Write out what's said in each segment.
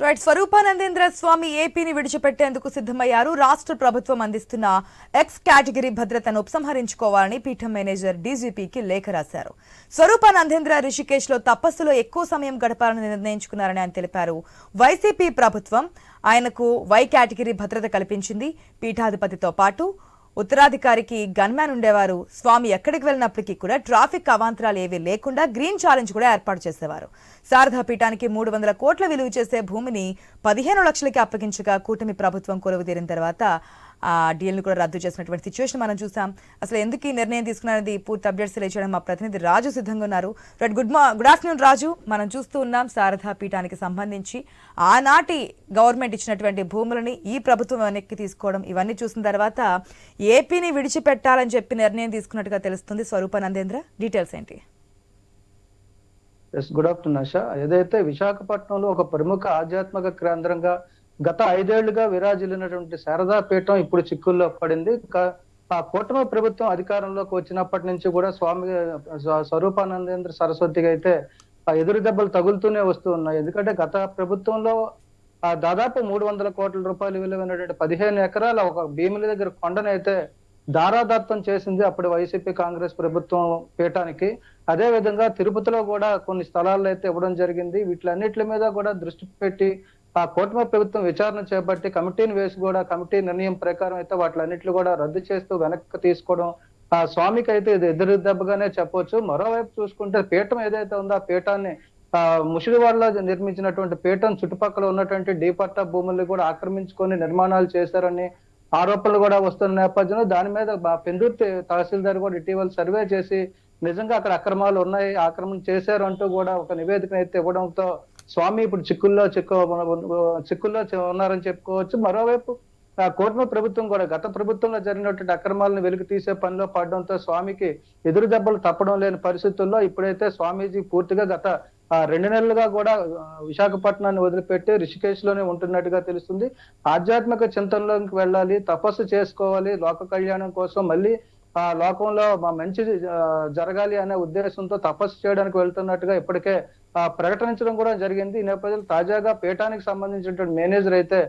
Right Swaroopanandendra స్వామి ఏపీని విడిచిపెట్టేందుకు సిద్ధమయ్యారు. రాష్ట్ర ప్రభుత్వం అందిస్తున్న ఎక్స్ కేటగిరీ భద్రతను ఉపసంహరించుకోవాలని పీఠం మేనేజర్ డీజీపీకి లేఖ రాశారు. స్వరూపానందేంద్ర రిషికేశ్లో తపస్సులో ఎక్కువ సమయం గడపాలని నిర్ణయించుకున్నారని ఆయన తెలిపారు. వైసీపీ ప్రభుత్వం ఆయనకు వై కేటగిరీ భద్రత కల్పించింది. పీఠాధిపతితో పాటు ఉత్తరాధికారికి గన్మ్యాన్ ఉండేవారు. స్వామి ఎక్కడికి వెళ్ళినప్పటికీ కూడా ట్రాఫిక్ అవాంతరాలు ఏవీ లేకుండా గ్రీన్ ఛాలెంజ్ కూడా ఏర్పాటు చేసేవారు. శారదా పీఠానికి మూడు వందల కోట్ల విలువ చేసే భూమిని పదిహేను లక్షలకి అప్పగించగా కూటమి ప్రభుత్వం కొలువు తీరిన తర్వాత డీల్ని కూడా రద్దు చేసినటువంటి సిచ్యువేషన్ మనం చూసాం. అసలు ఎందుకు ఈ నిర్ణయం తీసుకున్నది? పూర్తి అప్డేట్స్ తెలియజేయడం మా ప్రతినిధి రాజు సిద్ధంగా ఉన్నారు. రైట్ గుడ్ మా గుడ్ ఆఫ్టర్నూన్ రాజు. మనం చూస్తూ ఉన్నాం శారదా పీఠానికి సంబంధించి ఆనాటి గవర్నమెంట్ ఇచ్చినటువంటి భూములని ఈ ప్రభుత్వం వెనక్కి తీసుకోవడం ఇవన్నీ చూసిన తర్వాత ఏపీని విడిచిపెట్టాలని చెప్పి నిర్ణయం తీసుకున్నట్టుగా తెలుస్తుంది స్వరూపానందేంద్ర డీటెయిల్స్ ఏంటి? Yes good afternoon Asha. ఏదైతే విశాఖపట్నంలో ఒక ప్రముఖ ఆధ్యాత్మిక కేంద్రంగా గత ఐదేళ్ళుగా విరాజిల్లినటువంటి శారదా పీఠం ఇప్పుడు చిక్కుల్లో పడింది. ఆ కూటమి ప్రభుత్వం అధికారంలోకి వచ్చినప్పటి నుంచి కూడా స్వామి స్వరూపానందేంద్ర సరస్వతికి అయితే ఆ ఎదురు దెబ్బలు తగులుతూనే వస్తూ ఉన్నాయి. ఎందుకంటే గత ప్రభుత్వంలో ఆ దాదాపు మూడు వందల కోట్ల రూపాయలు విలువైనటువంటి పదిహేను ఎకరాల ఒక భీముల దగ్గర కొండనైతే దారాదత్తం చేసింది అప్పుడు వైసీపీ కాంగ్రెస్ ప్రభుత్వం పీఠానికి. అదే విధంగా తిరుపతిలో కూడా కొన్ని స్థలాల్లో అయితే ఇవ్వడం జరిగింది. వీటిలన్నిటి మీద కూడా దృష్టి పెట్టి ఆ కూటమి ప్రభుత్వం విచారణ చేపట్టి కమిటీని వేసి కూడా కమిటీ నిర్ణయం ప్రకారం అయితే వాటిలన్నిట్లు కూడా రద్దు చేస్తూ వెనక్కి తీసుకోవడం ఆ స్వామికి అయితే ఇది ఎదురు దెబ్బగానే చెప్పొచ్చు. మరోవైపు చూసుకుంటే పీఠం ఏదైతే ఉందో ఆ పీఠాన్ని ఆ ముషిడివాడలో నిర్మించినటువంటి పీఠం చుట్టుపక్కల ఉన్నటువంటి డిపట్టా భూముల్ని కూడా ఆక్రమించుకొని నిర్మాణాలు చేశారని ఆరోపణలు కూడా వస్తున్న నేపథ్యంలో దాని మీద పెందుర్తి తహసీల్దార్ కూడా ఇటీవల సర్వే చేసి నిజంగా అక్కడ అక్రమాలు ఉన్నాయి ఆక్రమణ చేశారు అంటూ కూడా ఒక నివేదిక అయితే ఇవ్వడంతో స్వామి ఇప్పుడు చిక్కుల్లో చిక్కు చిక్కుల్లో ఉన్నారని చెప్పుకోవచ్చు. మరోవైపు కూటమి ప్రభుత్వం కూడా గత ప్రభుత్వంలో జరిగినటువంటి అక్రమాలను వెలికి తీసే పనిలో పడడంతో స్వామికి ఎదురు దెబ్బలు తప్పడం లేని పరిస్థితుల్లో ఇప్పుడైతే స్వామీజీ పూర్తిగా గత రెండు నెలలుగా కూడా విశాఖపట్నాన్ని వదిలిపెట్టి రిషికేశ్లోనే ఉంటున్నట్టుగా తెలుస్తుంది. ఆధ్యాత్మిక చింతనలోకి వెళ్ళాలి తపస్సు చేసుకోవాలి లోక కళ్యాణం కోసం మళ్ళీ ఆ లోకంలో మా మంచి జరగాలి అనే ఉద్దేశంతో తపస్సు చేయడానికి వెళ్తున్నట్టుగా ఇప్పటికే ప్రకటించడం కూడా జరిగింది. ఈ నేపథ్యంలో తాజాగా పీఠానికి సంబంధించినటువంటి మేనేజర్ అయితే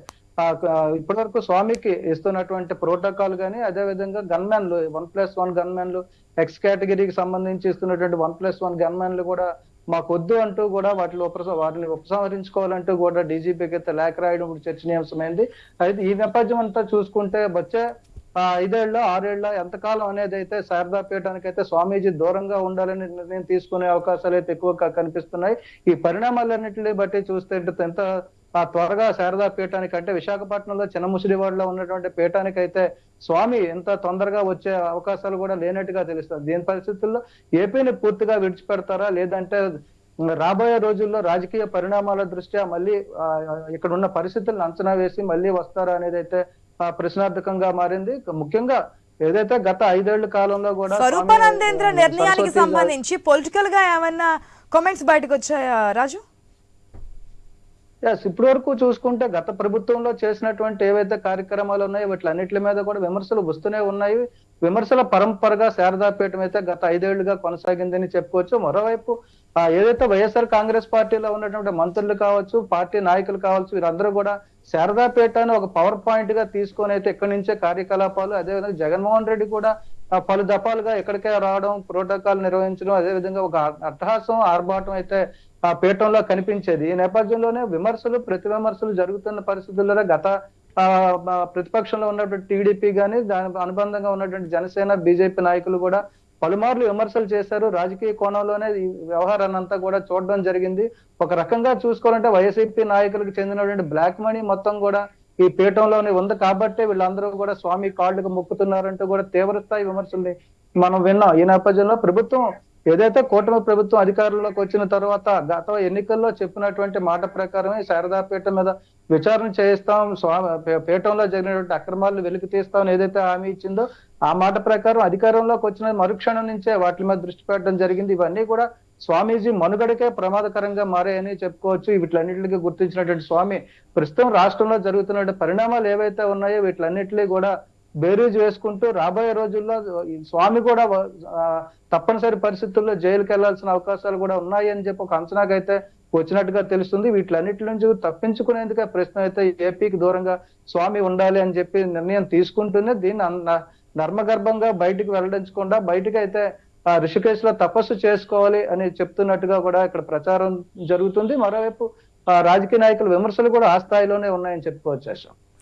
ఇప్పటి వరకు స్వామికి ఇస్తున్నటువంటి ప్రోటోకాల్ కానీ అదే విధంగా గన్మ్యాన్లు వన్ ప్లస్ వన్ గన్మ్యాన్లు ఎక్స్ కేటగిరీకి సంబంధించి ఇస్తున్నటువంటి వన్ ప్లస్ వన్ గన్మ్యాన్లు కూడా మాకు వద్దు అంటూ కూడా వాటిని ఉపస వాటిని ఉపసంహరించుకోవాలంటూ కూడా డీజీపీకి అయితే లేఖ రాయడం చర్చనీయాంశమైంది. అయితే ఈ నేపథ్యం అంతా చూసుకుంటే వచ్చే ఐదేళ్ళ ఆరేళ్ళ ఎంతకాలం అనేది అయితే శారదా పీఠానికి అయితే స్వామీజీ దూరంగా ఉండాలని నిర్ణయం తీసుకునే అవకాశాలు అయితే ఎక్కువగా కనిపిస్తున్నాయి. ఈ పరిణామాలన్నింటినీ బట్టి చూస్తే ఎంత ఆ త్వరగా శారదా పీఠానికి అంటే విశాఖపట్నంలో చిన్న ముసిడివాడలో ఉన్నటువంటి పీఠానికి అయితే స్వామి ఎంత తొందరగా వచ్చే అవకాశాలు కూడా లేనట్టుగా తెలుస్తుంది. దీని పరిస్థితుల్లో ఏపీని పూర్తిగా విడిచిపెడతారా? లేదంటే రాబోయే రోజుల్లో రాజకీయ పరిణామాల దృష్ట్యా మళ్ళీ ఇక్కడ ఉన్న పరిస్థితులను అంచనా వేసి మళ్ళీ వస్తారా అనేది అయితే ప్రశ్నార్థకంగా మారింది. ముఖ్యంగా ఏదైతే గత ఐదేళ్ళ కాలంలో కూడా స్వరూపానందేంద్ర నిర్ణయానికి సంబంధించి పొలిటికల్గా ఏమన్నా కామెంట్స్ బయటకు వచ్చాయా రాజు? ఎస్ ఇప్పటి వరకు చూసుకుంటే గత ప్రభుత్వంలో చేసినటువంటి ఏవైతే కార్యక్రమాలు ఉన్నాయో వీటిలన్నిటి మీద కూడా విమర్శలు వస్తూనే ఉన్నాయి. విమర్శల పరంపరగా శారదాపీఠం అయితే గత ఐదేళ్ళుగా కొనసాగిందని చెప్పుకోవచ్చు మరోవైపు ఆ, ఏదైతే వైఎస్ఆర్ కాంగ్రెస్ పార్టీలో ఉన్నటువంటి మంత్రులు కావచ్చు పార్టీ నాయకులు కావచ్చు వీరందరూ కూడా శారదాపేటను ఒక పవర్ పాయింట్గా తీసుకొని అయితే ఇక్కడి నుంచే కార్యకలాపాలు అదేవిధంగా జగన్మోహన్ రెడ్డి కూడా పలు దఫాలుగా ఎక్కడికే రావడం ప్రోటోకాల్ నిర్వహించడం అదేవిధంగా ఒక అట్టహాసం ఆర్భాటం అయితే ఆ పీఠంలో కనిపించేది. ఈ నేపథ్యంలోనే విమర్శలు ప్రతి విమర్శలు జరుగుతున్న పరిస్థితుల్లో గత ప్రతిపక్షంలో ఉన్నటువంటి టీడీపీ కానీ దాని అనుబంధంగా ఉన్నటువంటి జనసేన బీజేపీ నాయకులు కూడా పలుమార్లు విమర్శలు చేశారు. రాజకీయ కోణంలోనే ఈ వ్యవహారాన్ని అంతా కూడా చూడడం జరిగింది. ఒక రకంగా చూసుకోవాలంటే వైసీపీ నాయకులకు చెందినటువంటి బ్లాక్ మనీ మొత్తం కూడా ఈ పీఠంలోనే ఉంది. కాబట్టి వీళ్ళందరూ కూడా స్వామి కాళ్ళకు మొక్కుతున్నారంటూ కూడా తీవ్రస్థాయి విమర్శల్ని మనం విన్నాం. ఈ నేపథ్యంలో ప్రభుత్వం ఏదైతే కూటమి ప్రభుత్వం అధికారంలోకి వచ్చిన తర్వాత గత ఎన్నికల్లో చెప్పినటువంటి మాట ప్రకారమే శారదా పీఠం మీద విచారణ చేయిస్తాం స్వామి పీఠంలో జరిగినటువంటి అక్రమాలను వెలికి తీస్తామని ఏదైతే హామీ ఇచ్చిందో ఆ మాట ప్రకారం అధికారంలోకి వచ్చిన మరుక్షణం నుంచే వాటి మీద దృష్టి పెట్టడం జరిగింది. ఇవన్నీ కూడా స్వామీజీ మనుగడకే ప్రమాదకరంగా మారాయని చెప్పుకోవచ్చు. వీటిలన్నింటికి గుర్తించినటువంటి స్వామి ప్రస్తుతం రాష్ట్రంలో జరుగుతున్న పరిణామాలు ఏవైతే ఉన్నాయో వీటిలన్నింటినీ కూడా బేరీజ్ వేసుకుంటూ రాబోయే రోజుల్లో స్వామి కూడా తప్పనిసరి పరిస్థితుల్లో జైలుకి వెళ్ళాల్సిన అవకాశాలు కూడా ఉన్నాయి అని చెప్పి ఒక అంచనాకైతే వచ్చినట్టుగా తెలుస్తుంది. వీటిలన్నిటి నుంచి తప్పించుకునేందుకే ప్రశ్న అయితే ఏపీకి దూరంగా స్వామి ఉండాలి అని చెప్పి నిర్ణయం తీసుకుంటూనే దీన్ని నర్మగర్భంగా బయటికి వెల్లడించకుండా బయటికి అయితే ఆ రిషికేశ్లో తపస్సు చేసుకోవాలి అని చెప్తున్నట్టుగా కూడా ఇక్కడ ప్రచారం జరుగుతుంది. మరోవైపు రాజకీయ నాయకుల విమర్శలు కూడా ఆ స్థాయిలోనే ఉన్నాయని చెప్పుకోవచ్చు